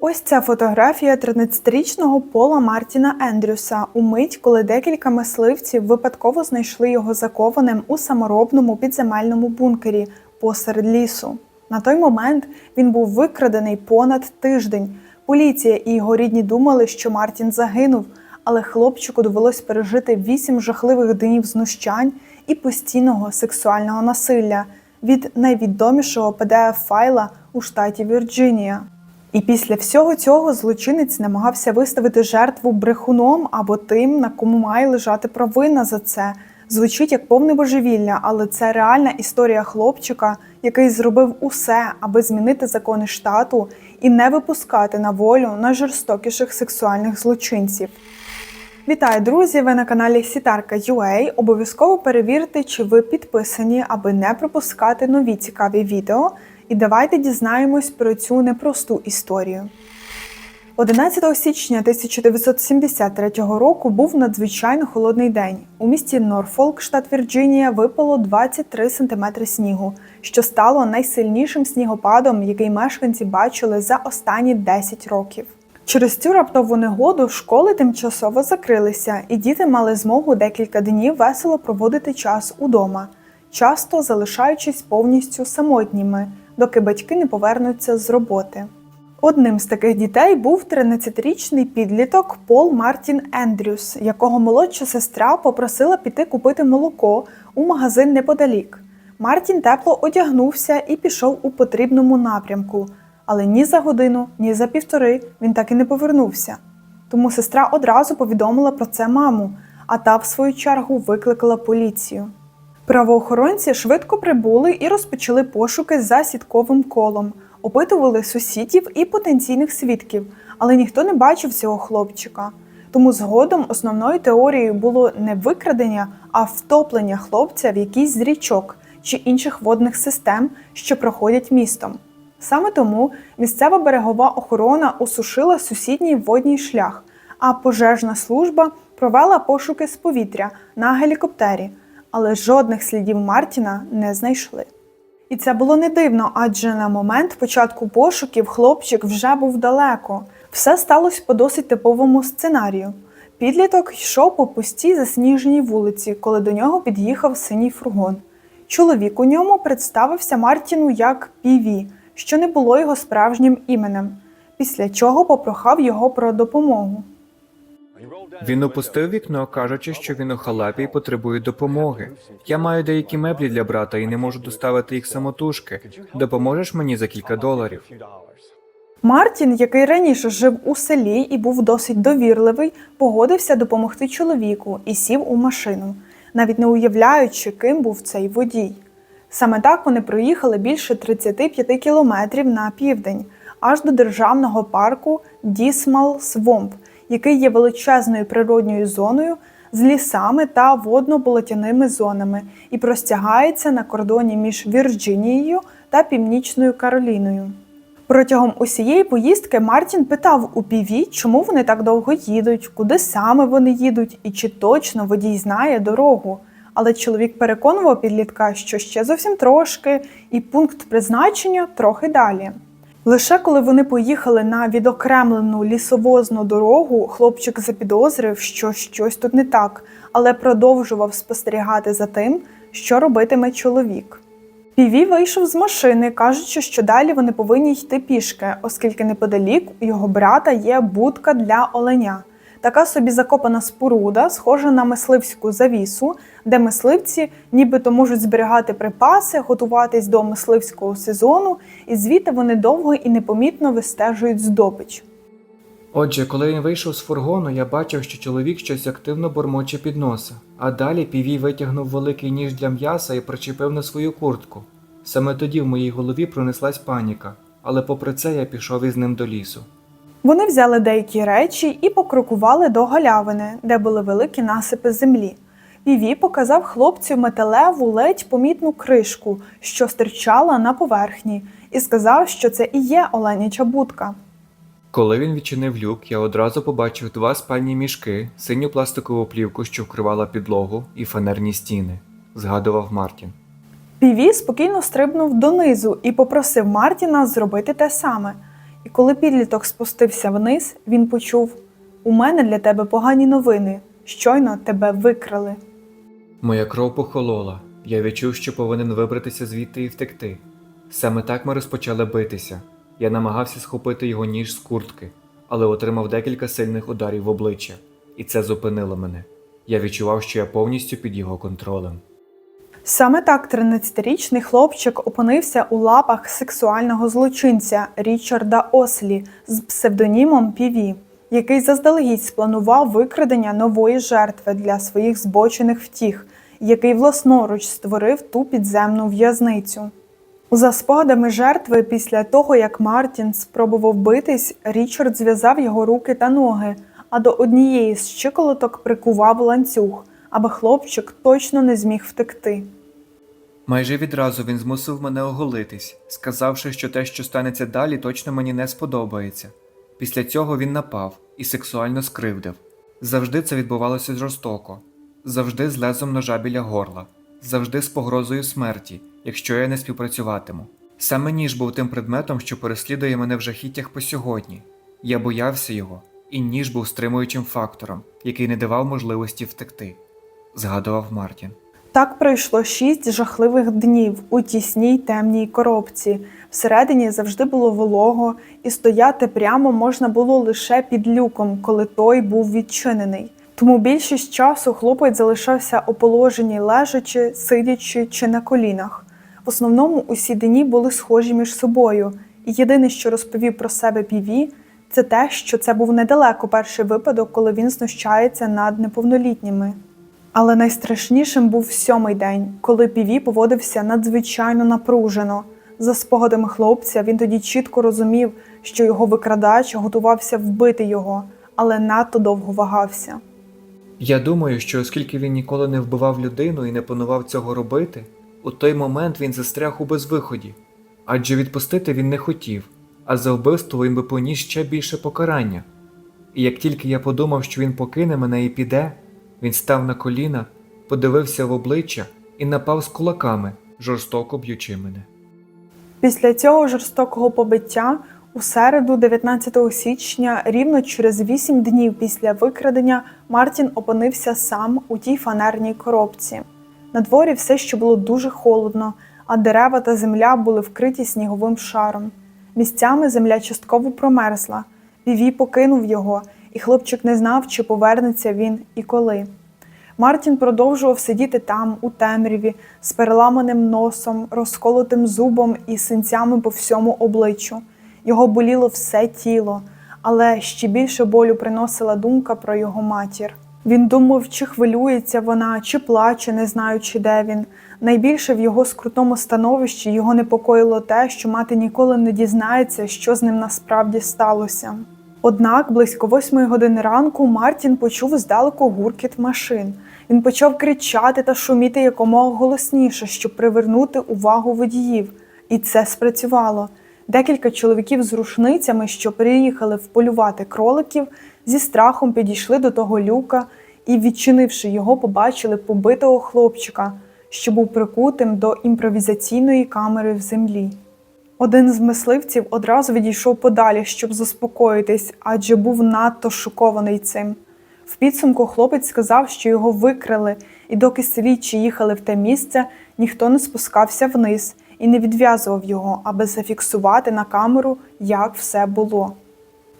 Ось ця фотографія 13-річного Пола Мартіна Ендрюса у мить, коли декілька мисливців випадково знайшли його закованим у саморобному підземельному бункері посеред лісу. На той момент він був викрадений понад тиждень. Поліція і його рідні думали, що Мартін загинув, але хлопчику довелось пережити вісім жахливих днів знущань і постійного сексуального насилля від найвідомішого pdf файла у штаті Вірджинія. І після всього цього злочинець намагався виставити жертву брехуном або тим, на кому має лежати провина за це. Звучить як повне божевілля, але це реальна історія хлопчика, який зробив усе, аби змінити закони штату і не випускати на волю найжорстокіших сексуальних злочинців. Вітаю, друзі! Ви на каналі Сітарка UA. Обов'язково перевірте, чи ви підписані, аби не пропускати нові цікаві відео. І давайте дізнаємось про цю непросту історію. 11 січня 1973 року був надзвичайно холодний день. У місті Норфолк, штат Вірджинія, випало 23 см снігу, що стало найсильнішим снігопадом, який мешканці бачили за останні 10 років. Через цю раптову негоду школи тимчасово закрилися, і діти мали змогу декілька днів весело проводити час удома, часто залишаючись повністю самотніми, доки батьки не повернуться з роботи. Одним з таких дітей був 13-річний підліток Пол Мартін Ендрюс, якого молодша сестра попросила піти купити молоко у магазин неподалік. Мартін тепло одягнувся і пішов у потрібному напрямку, але ні за годину, ні за півтори він так і не повернувся. Тому сестра одразу повідомила про це маму, а та, в свою чергу, викликала поліцію. Правоохоронці швидко прибули і розпочали пошуки за сітковим колом, опитували сусідів і потенційних свідків, але ніхто не бачив цього хлопчика. Тому згодом основною теорією було не викрадення, а втоплення хлопця в якийсь з річок чи інших водних систем, що проходять містом. Саме тому місцева берегова охорона осушила сусідній водній шлях, а пожежна служба провела пошуки з повітря на гелікоптері, але жодних слідів Мартіна не знайшли. І це було не дивно, адже на момент початку пошуків хлопчик вже був далеко. Все сталося по досить типовому сценарію. Підліток йшов по пустій засніженій вулиці, коли до нього під'їхав синій фургон. Чоловік у ньому представився Мартіну як Піві, що не було його справжнім іменем, після чого попрохав його про допомогу. Він опустив вікно, кажучи, що він у халапі і потребує допомоги. Я маю деякі меблі для брата і не можу доставити їх самотужки. Допоможеш мені за кілька доларів? Мартін, який раніше жив у селі і був досить довірливий, погодився допомогти чоловіку і сів у машину, навіть не уявляючи, ким був цей водій. Саме так вони проїхали більше 35 кілометрів на південь, аж до державного парку Дісмал Свомп, який є величезною природньою зоною з лісами та водно-болотяними зонами і простягається на кордоні між Вірджинією та Північною Кароліною. Протягом усієї поїздки Мартін питав у Піві, чому вони так довго їдуть, куди саме вони їдуть і чи точно водій знає дорогу. Але чоловік переконував підлітка, що ще зовсім трошки, і пункт призначення трохи далі. Лише коли вони поїхали на відокремлену лісовозну дорогу, хлопчик запідозрив, що щось тут не так, але продовжував спостерігати за тим, що робитиме чоловік. Піві вийшов з машини, кажучи, що далі вони повинні йти пішки, оскільки неподалік у його брата є будка для оленя. Така собі закопана споруда, схожа на мисливську завісу, де мисливці нібито можуть зберігати припаси, готуватись до мисливського сезону, і звідти вони довго і непомітно вистежують здобич. Отже, коли він вийшов з фургону, я бачив, що чоловік щось активно бормоче під носа, а далі півій витягнув великий ніж для м'яса і причепив на свою куртку. Саме тоді в моїй голові пронеслась паніка, але попри це я пішов із ним до лісу. Вони взяли деякі речі і покрокували до галявини, де були великі насипи землі. Піві показав хлопцю металеву ледь помітну кришку, що стирчала на поверхні, і сказав, що це і є оленяча будка. Коли він відчинив люк, я одразу побачив два спальні мішки, синю пластикову плівку, що вкривала підлогу, і фанерні стіни, згадував Мартін. Піві спокійно стрибнув донизу і попросив Мартіна зробити те саме. І коли підліток спустився вниз, він почув: У мене для тебе погані новини. Щойно тебе викрали. Моя кров похолола. Я відчув, що повинен вибратися звідти і втекти. Саме так ми розпочали битися. Я намагався схопити його ніж з куртки, але отримав декілька сильних ударів в обличчя, і це зупинило мене. Я відчував, що я повністю під його контролем. Саме так 13-річний хлопчик опинився у лапах сексуального злочинця Річарда Ослі з псевдонімом Піві, який заздалегідь спланував викрадення нової жертви для своїх збочених втіх, який власноруч створив ту підземну в'язницю. За спогадами жертви, після того як Мартін спробував битись, Річард зв'язав його руки та ноги, а до однієї з щиколоток прикував ланцюг, аби хлопчик точно не зміг втекти. Майже відразу він змусив мене оголитись, сказавши, що те, що станеться далі, точно мені не сподобається. Після цього він напав і сексуально скривдив. Завжди це відбувалося жорстоко, завжди з лезом ножа біля горла, завжди з погрозою смерті, якщо я не співпрацюватиму. Саме ніж був тим предметом, що переслідує мене в жахіттях по сьогодні. Я боявся його, і ніж був стримуючим фактором, який не давав можливості втекти, згадував Мартін. Так пройшло шість жахливих днів у тісній темній коробці. Всередині завжди було волого, і стояти прямо можна було лише під люком, коли той був відчинений. Тому більшість часу хлопець залишався у положенні лежачи, сидячи чи на колінах. В основному усі дні були схожі між собою, і єдине, що розповів про себе Піві, це те, що це був недалеко перший випадок, коли він знущається над неповнолітніми. Але найстрашнішим був сьомий день, коли Піві поводився надзвичайно напружено. За спогадами хлопця, він тоді чітко розумів, що його викрадач готувався вбити його, але надто довго вагався. Я думаю, що оскільки він ніколи не вбивав людину і не планував цього робити, у той момент він застряг у безвиході, адже відпустити він не хотів, а за вбивство він би поніс ще більше покарання. І як тільки я подумав, що він покине мене і піде, він став на коліна, подивився в обличчя і напав з кулаками, жорстоко б'ючи мене. Після цього жорстокого побиття у середу, 19 січня, рівно через 8 днів після викрадення, Мартін опинився сам у тій фанерній коробці. На дворі все ще було дуже холодно, а дерева та земля були вкриті сніговим шаром. Місцями земля частково промерзла. Піві покинув його, і хлопчик не знав, чи повернеться він і коли. Мартін продовжував сидіти там, у темряві, з переламаним носом, розколотим зубом і синцями по всьому обличчю. Його боліло все тіло, але ще більше болю приносила думка про його матір. Він думав, чи хвилюється вона, чи плаче, не знаючи, де він. Найбільше в його скрутному становищі його непокоїло те, що мати ніколи не дізнається, що з ним насправді сталося. Однак близько восьмої години ранку Мартін почув здалеку гуркіт машин. Він почав кричати та шуміти якомога голосніше, щоб привернути увагу водіїв. І це спрацювало. Декілька чоловіків з рушницями, що приїхали вполювати кроликів, зі страхом підійшли до того люка і, відчинивши його, побачили побитого хлопчика, що був прикутим до імпровізаційної камери в землі. Один з мисливців одразу відійшов подалі, щоб заспокоїтись, адже був надто шокований цим. В підсумку хлопець сказав, що його викрили, і доки слідчі їхали в те місце, ніхто не спускався вниз і не відв'язував його, аби зафіксувати на камеру, як все було.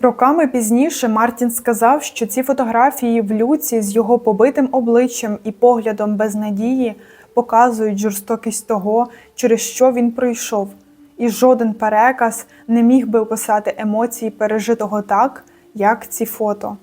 Роками пізніше Мартін сказав, що ці фотографії в люці з його побитим обличчям і поглядом без надії показують жорстокість того, через що він пройшов, і жоден переказ не міг би описати емоції пережитого так, як ці фото.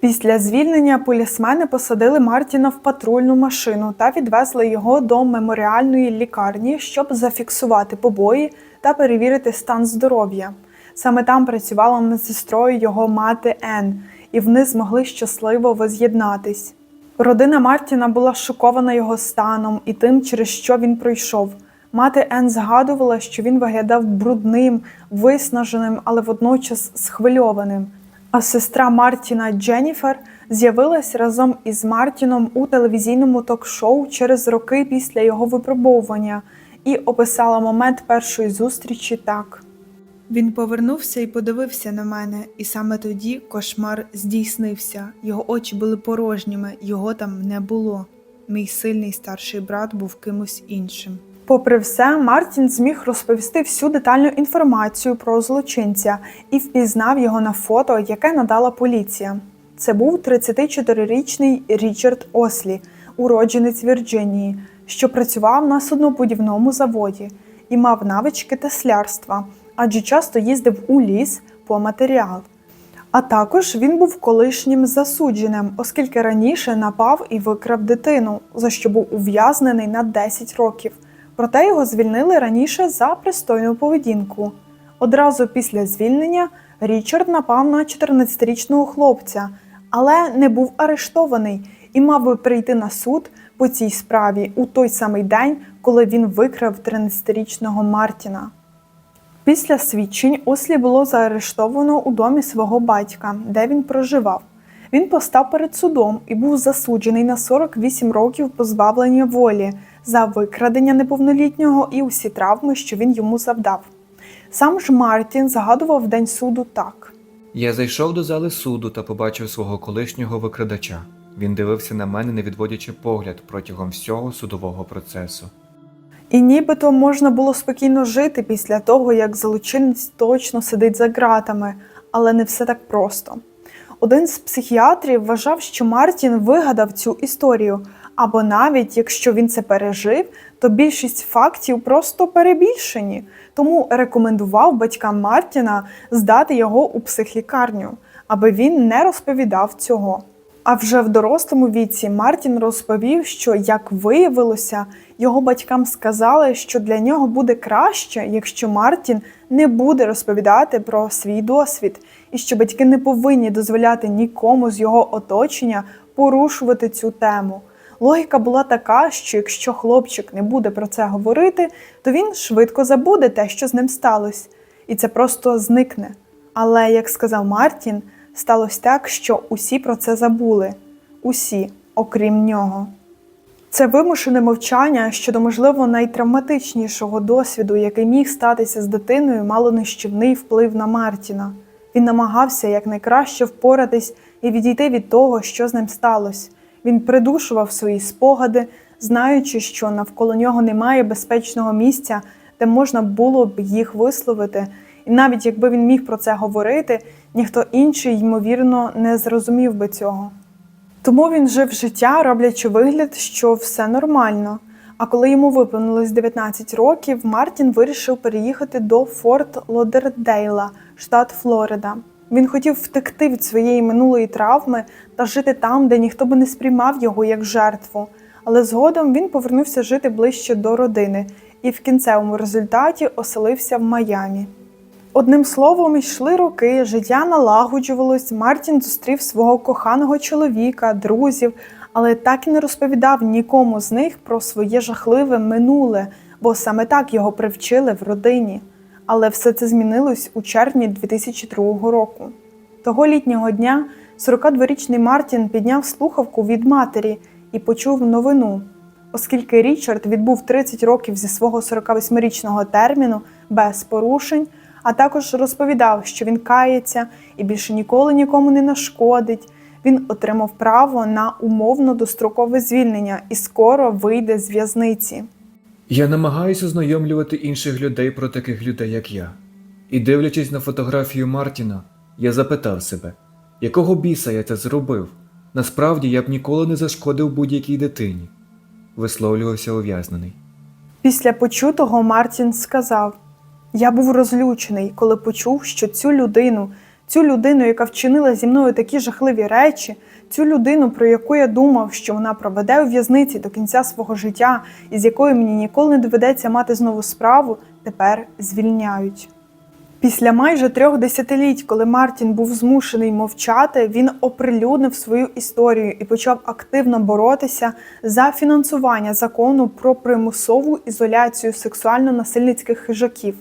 Після звільнення полісмени посадили Мартіна в патрульну машину та відвезли його до меморіальної лікарні, щоб зафіксувати побої та перевірити стан здоров'я. Саме там працювала медсестрою його мати Ен, і вони змогли щасливо воз'єднатись. Родина Мартіна була шокована його станом і тим, через що він пройшов. Мати Ен згадувала, що він виглядав брудним, виснаженим, але водночас схвильованим. А сестра Мартіна Дженніфер з'явилась разом із Мартіном у телевізійному ток-шоу через роки після його випробовування і описала момент першої зустрічі так. Він повернувся і подивився на мене, і саме тоді кошмар здійснився. Його очі були порожніми, його там не було. Мій сильний старший брат був кимось іншим. Попри все, Мартін зміг розповісти всю детальну інформацію про злочинця і впізнав його на фото, яке надала поліція. Це був 34-річний Річард Ослі, уродженець Вірджинії, що працював на суднобудівному заводі і мав навички теслярства, адже часто їздив у ліс по матеріал. А також він був колишнім засудженим, оскільки раніше напав і викрав дитину, за що був ув'язнений на 10 років. Проте його звільнили раніше за пристойну поведінку. Одразу після звільнення Річард напав на 14-річного хлопця, але не був арештований і мав би прийти на суд по цій справі у той самий день, коли він викрав 13-річного Мартіна. Після свідчень Ослі було заарештовано у домі свого батька, де він проживав. Він постав перед судом і був засуджений на 48 років позбавлення волі за викрадення неповнолітнього і усі травми, що він йому завдав. Сам ж Мартін згадував день суду так. Я зайшов до зали суду та побачив свого колишнього викрадача. Він дивився на мене, не відводячи погляд протягом всього судового процесу. І нібито можна було спокійно жити після того, як злочинець точно сидить за ґратами, але не все так просто. Один з психіатрів вважав, що Мартін вигадав цю історію, або навіть якщо він це пережив, то більшість фактів просто перебільшені, тому рекомендував батькам Мартіна здати його у психлікарню, аби він не розповідав цього. А вже в дорослому віці Мартін розповів, що, як виявилося, його батькам сказали, що для нього буде краще, якщо Мартін не буде розповідати про свій досвід, і що батьки не повинні дозволяти нікому з його оточення порушувати цю тему. Логіка була така, що якщо хлопчик не буде про це говорити, то він швидко забуде те, що з ним сталося, і це просто зникне. Але, як сказав Мартін, сталося так, що усі про це забули, усі, окрім нього. Це вимушене мовчання щодо, можливо, найтравматичнішого досвіду, який міг статися з дитиною, мало нищівний вплив на Мартіна. Він намагався якнайкраще впоратись і відійти від того, що з ним сталося. Він придушував свої спогади, знаючи, що навколо нього немає безпечного місця, де можна було б їх висловити. І навіть якби він міг про це говорити, ніхто інший, ймовірно, не зрозумів би цього. Тому він жив життя, роблячи вигляд, що все нормально. А коли йому виповнилось 19 років, Мартін вирішив переїхати до Форт Лодердейла, штат Флорида. Він хотів втекти від своєї минулої травми та жити там, де ніхто би не сприймав його як жертву. Але згодом він повернувся жити ближче до родини і в кінцевому результаті оселився в Майамі. Одним словом, йшли роки, життя налагоджувалось. Мартін зустрів свого коханого чоловіка, друзів, але так і не розповідав нікому з них про своє жахливе минуле, бо саме так його привчили в родині. Але все це змінилось у червні 2002 року. Того літнього дня 42-річний Мартін підняв слухавку від матері і почув новину. Оскільки Річард відбув 30 років зі свого 48-річного терміну без порушень, а також розповідав, що він кається і більше ніколи нікому не нашкодить. Він отримав право на умовно дострокове звільнення і скоро вийде з в'язниці. Я намагаюся ознайомлювати інших людей про таких людей, як я. І дивлячись на фотографію Мартіна, я запитав себе, якого біса я це зробив? Насправді я б ніколи не зашкодив будь-якій дитині, висловлювався ув'язнений. Після почутого Мартін сказав: Я був розлючений, коли почув, що цю людину, цю людину, яка вчинила зі мною такі жахливі речі, цю людину, про яку я думав, що вона проведе у в'язниці до кінця свого життя, і з якою мені ніколи не доведеться мати знову справу, тепер звільняють. Після майже трьох десятиліть, коли Мартін був змушений мовчати, він оприлюднив свою історію і почав активно боротися за фінансування закону про примусову ізоляцію сексуально-насильницьких хижаків.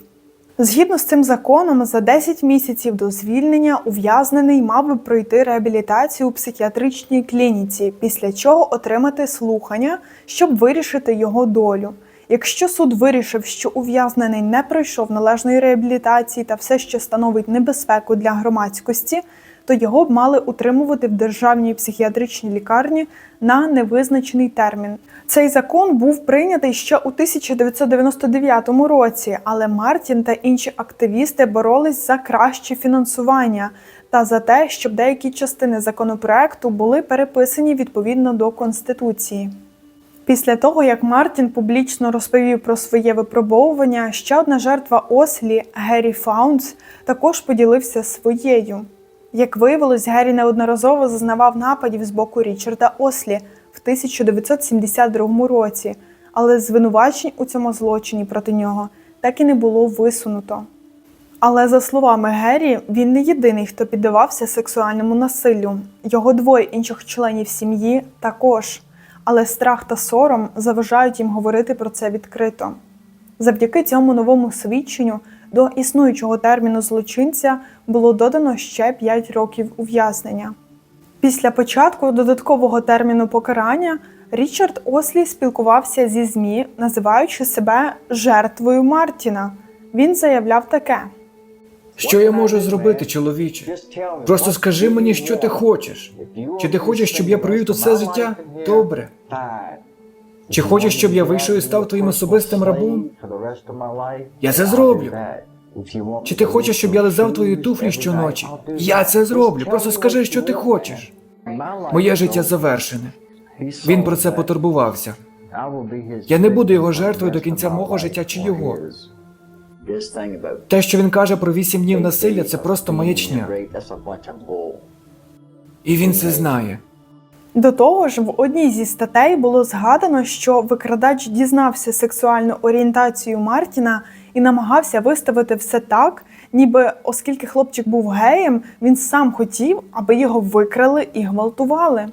Згідно з цим законом, за 10 місяців до звільнення ув'язнений мав би пройти реабілітацію у психіатричній клініці, після чого отримати слухання, щоб вирішити його долю. Якщо суд вирішив, що ув'язнений не пройшов належної реабілітації та все ще становить небезпеку для громадськості, то його б мали утримувати в державній психіатричній лікарні на невизначений термін. Цей закон був прийнятий ще у 1999 році, але Мартін та інші активісти боролись за краще фінансування та за те, щоб деякі частини законопроекту були переписані відповідно до конституції. Після того, як Мартін публічно розповів про своє випробовування, ще одна жертва Ослі Геррі Фаунс також поділився своєю. Як виявилось, Геррі неодноразово зазнавав нападів з боку Річарда Ослі в 1972 році, але звинувачень у цьому злочині проти нього так і не було висунуто. Але за словами Геррі, він не єдиний, хто піддавався сексуальному насиллю. Його двоє інших членів сім'ї також. Але страх та сором заважають їм говорити про це відкрито. Завдяки цьому новому свідченню до існуючого терміну злочинця було додано ще 5 років ув'язнення. Після початку додаткового терміну покарання Річард Ослі спілкувався зі ЗМІ, називаючи себе жертвою Мартіна. Він заявляв таке. Що я можу зробити, чоловіче? Просто скажи мені, що ти хочеш. Чи ти хочеш, щоб я провів тут все життя? Добре. Чи хочеш, щоб я вийшов і став твоїм особистим рабом? Я це зроблю. Чи ти хочеш, щоб я лизав твої туфлі щоночі? Я це зроблю. Просто скажи, що ти хочеш. Моє життя завершене. Він про це потурбувався. Я не буду його жертвою до кінця мого життя чи його. Те, що він каже про вісім днів насилля, це просто маячня. І він це знає. До того ж, в одній зі статей було згадано, що викрадач дізнався сексуальну орієнтацію Мартіна і намагався виставити все так, ніби оскільки хлопчик був геєм, він сам хотів, аби його викрали і гвалтували.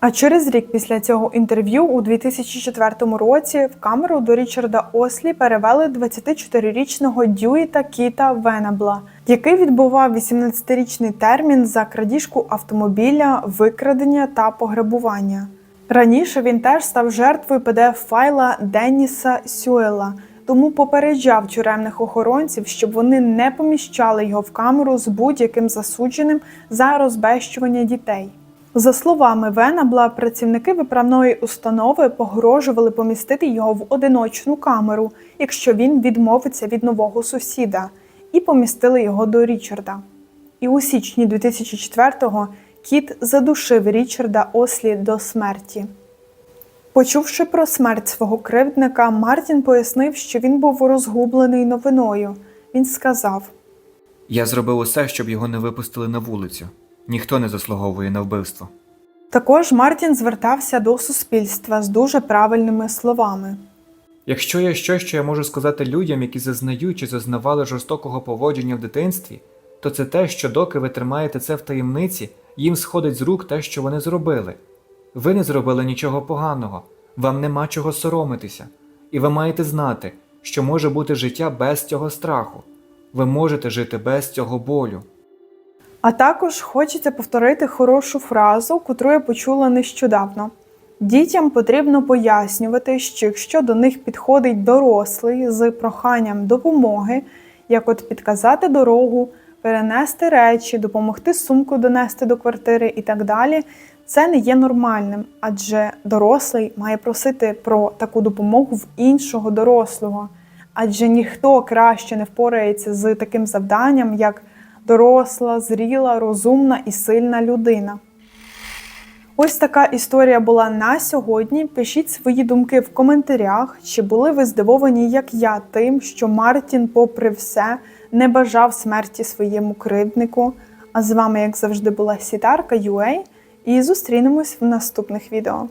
А через рік після цього інтерв'ю у 2004 році в камеру до Річарда Ослі перевели 24-річного Дюїта Кіта Венабла, який відбував 18-річний термін за крадіжку автомобіля, викрадення та пограбування. Раніше він теж став жертвою PDF-файла Денніса Сюела, тому попереджав тюремних охоронців, щоб вони не поміщали його в камеру з будь-яким засудженим за розбещування дітей. За словами Венабла, працівники виправної установи погрожували помістити його в одиночну камеру, якщо він відмовиться від нового сусіда, і помістили його до Річарда. І у січні 2004-го кіт задушив Річарда Ослі до смерті. Почувши про смерть свого кривдника, Мартін пояснив, що він був розгублений новиною. Він сказав: Я зробив усе, щоб його не випустили на вулицю. Ніхто не заслуговує на вбивство. також Мартін звертався до суспільства з дуже правильними словами. Якщо є щось, що я можу сказати людям, які зазнають чи зазнавали жорстокого поводження в дитинстві, то це те, що доки ви тримаєте це в таємниці, їм сходить з рук те, що вони зробили. Ви не зробили нічого поганого, вам нема чого соромитися, і ви маєте знати, що може бути життя без цього страху. Ви можете жити без цього болю. А також хочеться повторити хорошу фразу, котру я почула нещодавно. Дітям потрібно пояснювати, що якщо до них підходить дорослий з проханням допомоги, як от підказати дорогу, перенести речі, допомогти сумку донести до квартири і так далі, це не є нормальним, адже дорослий має просити про таку допомогу в іншого дорослого. Адже ніхто краще не впорається з таким завданням, як доросла, зріла, розумна і сильна людина. Ось така історія була на сьогодні. Пишіть свої думки в коментарях, чи були ви здивовані, як я, тим, що Мартін, попри все, не бажав смерті своєму кривднику. А з вами, як завжди, була Сітарка UA, і зустрінемось в наступних відео.